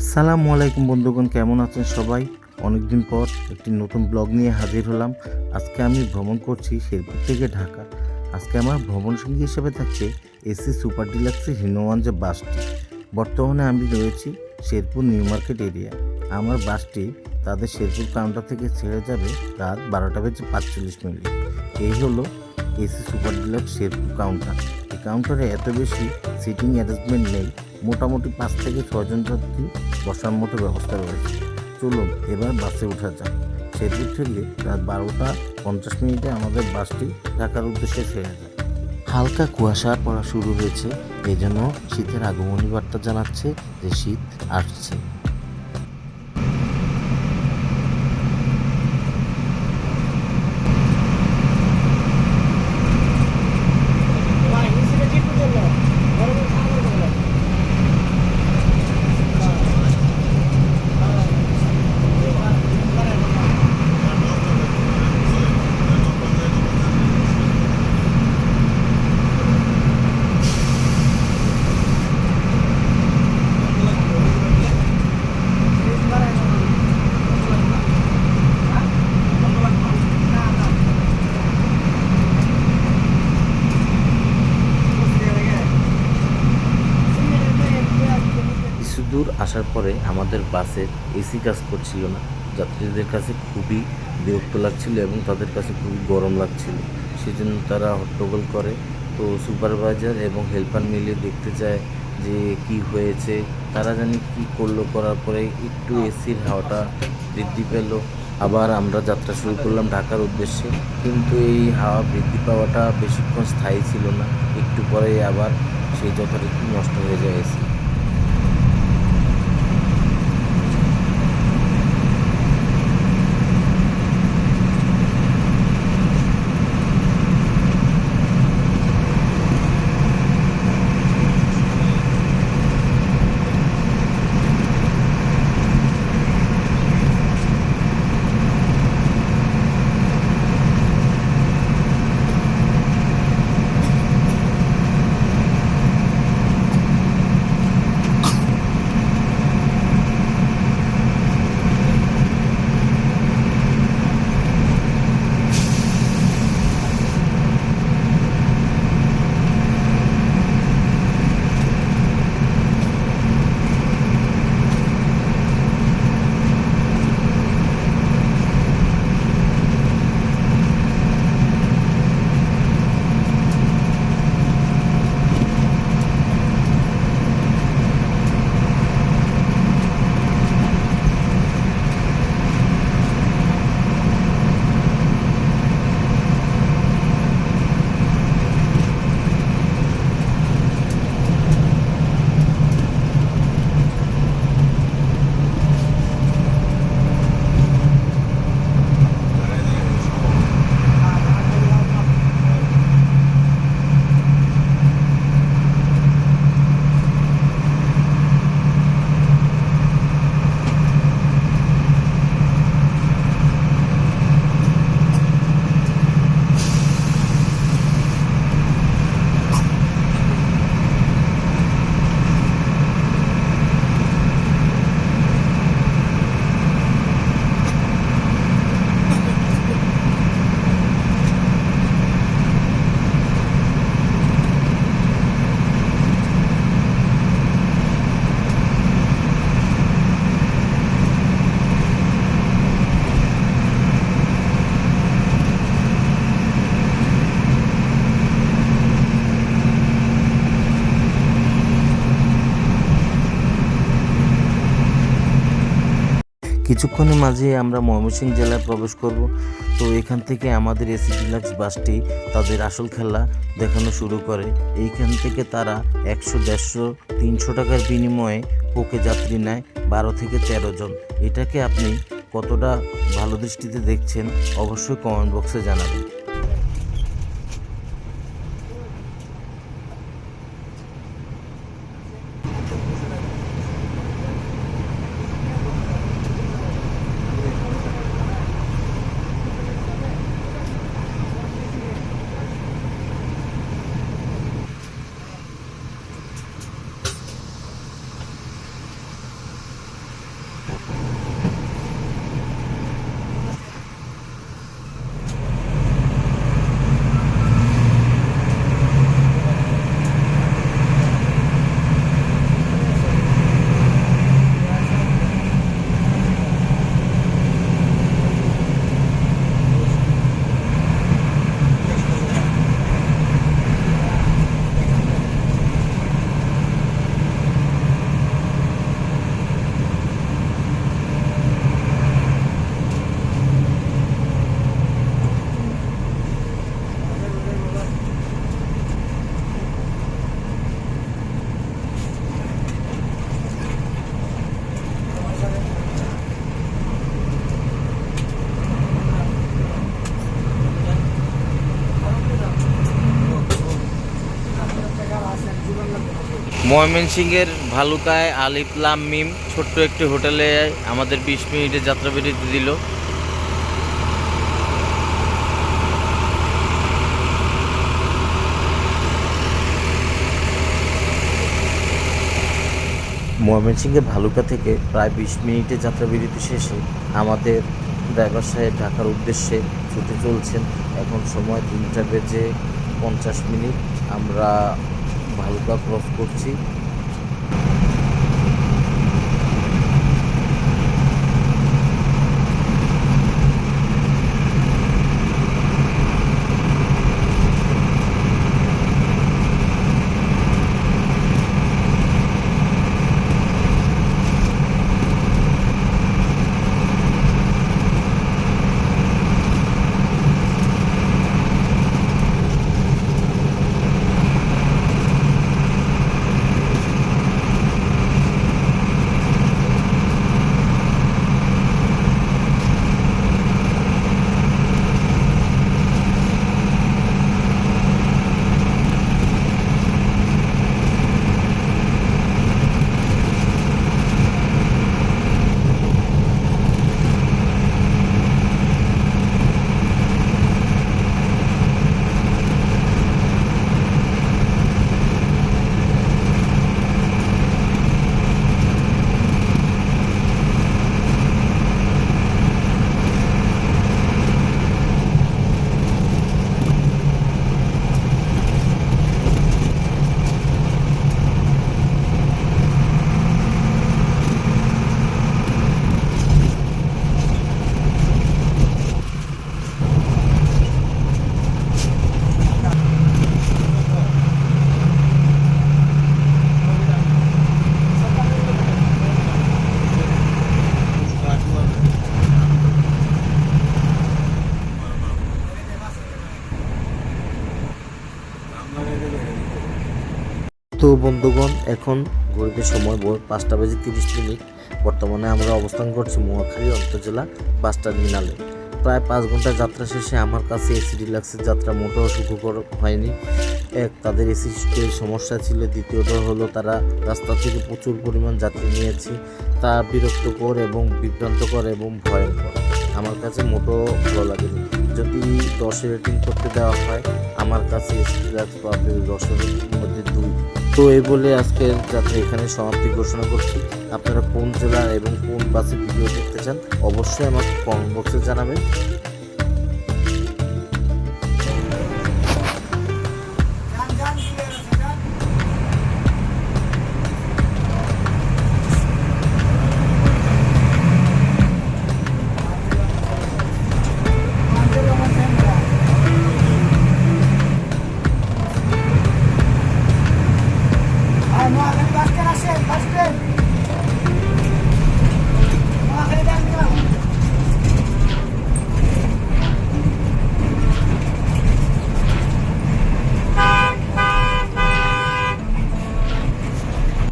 আসসালামু আলাইকুম বন্ধুগণ, কেমন আছেন সবাই? অনেকদিন পর একটি নতুন ব্লগ নিয়ে হাজির হলাম। আজকে আমি ভ্রমণ করছি শেরপুর থেকে ঢাকা। আজকে আমার ভ্রমণ সঙ্গী হিসেবে থাকছে এসি সুপার ডিলাক্সের হিনোয়ান যে বাসটি। বর্তমানে আমি রয়েছি শেরপুর নিউ মার্কেট এরিয়া। আমার বাসটি তাদের শেরপুর কাউন্টার থেকে ছেড়ে যাবে রাত বারোটা বেজে পাঁচচল্লিশ মিনিট। এই হলো AC super deluxe Sherpur counter. এই কাউন্টারে এত বেশি সিটিং অ্যারেঞ্জমেন্ট নেই। মোটামুটি পাঁচ থেকে ছজন যাত্রী বসার মতো ব্যবস্থা রয়েছে। চলুন, এবার বাসে ওঠা যাক। সেদিক থেকে রাত বারোটা পঞ্চাশ মিনিটে আমাদের বাসটি ঢাকার উদ্দেশ্যে ছেড়ে যায়। হালকা কুয়াশা পড়া শুরু হয়েছে। এজন্য জন্য শীতের আগমনী বার্তা জানাচ্ছে যে শীত আসছে। দূর আসার পরে আমাদের বাসের এসি কাজ করছিল না। যাত্রীদের কাছে খুবই বিরক্ত লাগছিল এবং তাদের কাছে খুবই গরম লাগছিল। সেজন্য তারা হট্টগোল করে। তো সুপারভাইজার এবং হেল্পার মিলে দেখতে চায় যে কি হয়েছে। তারা জানি কি করল, করার পরে একটু এসির হাওয়াটা বৃদ্ধি পেল। আবার আমরা যাত্রা শুরু করলাম ঢাকার উদ্দেশ্যে। কিন্তু এই হাওয়া বৃদ্ধি পাওয়াটা বেশিক্ষণ স্থায়ী ছিল না। একটু পরে আবার সেই যথারীতি নষ্ট হয়ে যায় এসি। কিছুক্ষণের মাঝে আমরা ময়মনসিংহ জেলায় প্রবেশ করব। তো এখান থেকে আমাদের এসি ডিলাক্স বাসটি তাদের আসল খেলা দেখানো শুরু করে। এইখান থেকে তারা একশো, দেড়শো, তিনশো টাকার বিনিময়ে পোকে যাত্রী নেয় বারো থেকে তেরো জন। এটাকে আপনি কতটা ভালো দৃষ্টিতে দেখছেন অবশ্যই কমেন্ট বক্সে জানাবেন। ময়মনসিংহের ভালুকায় আলিফলাম মিম ছোট্ট একটি হোটেলে আমাদের বিশ মিনিটের যাত্রা বিরতি দিল। ময়মনসিংহের ভালুকা থেকে প্রায় বিশ মিনিটের যাত্রা বিরতি শেষে আমাদের ড্রাইভার সাহেব ঢাকার উদ্দেশ্যে ছুটে চলছেন। এখন সময় তিনটা বেজে পঞ্চাশ মিনিট। আমরা ভালুকা ক্রস করছি। তো বন্ধুগণ, এখন ঘড়িতে সময় ভোর পাঁচটা বেজে তিরিশ মিনিট। বর্তমানে আমরা অবস্থান করছি মহাখালী অন্তর্জেলা বাস টার্মিনালে। প্রায় পাঁচ ঘণ্টা যাত্রা শেষে আমার কাছে এসি ডিলাক্সের যাত্রা মোটেও সুখকর হয়নি। এক, তাদের এসি সমস্যা ছিল। দ্বিতীয়ত হলো তারা রাস্তা থেকে প্রচুর পরিমাণ যাত্রী নিয়েছে। তা বিরক্তকর এবং বিভ্রান্তকর এবং ভয়ঙ্কর। আমার কাছে মোটেও ভালো লাগেনি। যদি দশে রেটিং করতে দেওয়া হয়, আমার কাছে এসি ডিলাক্স পাবে দশের মধ্যে দুই। তো এই বলে আজকে যাত্রা এখানে সমাপ্তি ঘোষণা করছি। আপনারা কোন জেলার এবং কোন বাসে ভিডিও দেখতে চান, অবশ্যই আমাকে কমেন্ট বক্সে জানাবেন। Ano, alam ka, Russell, Russell.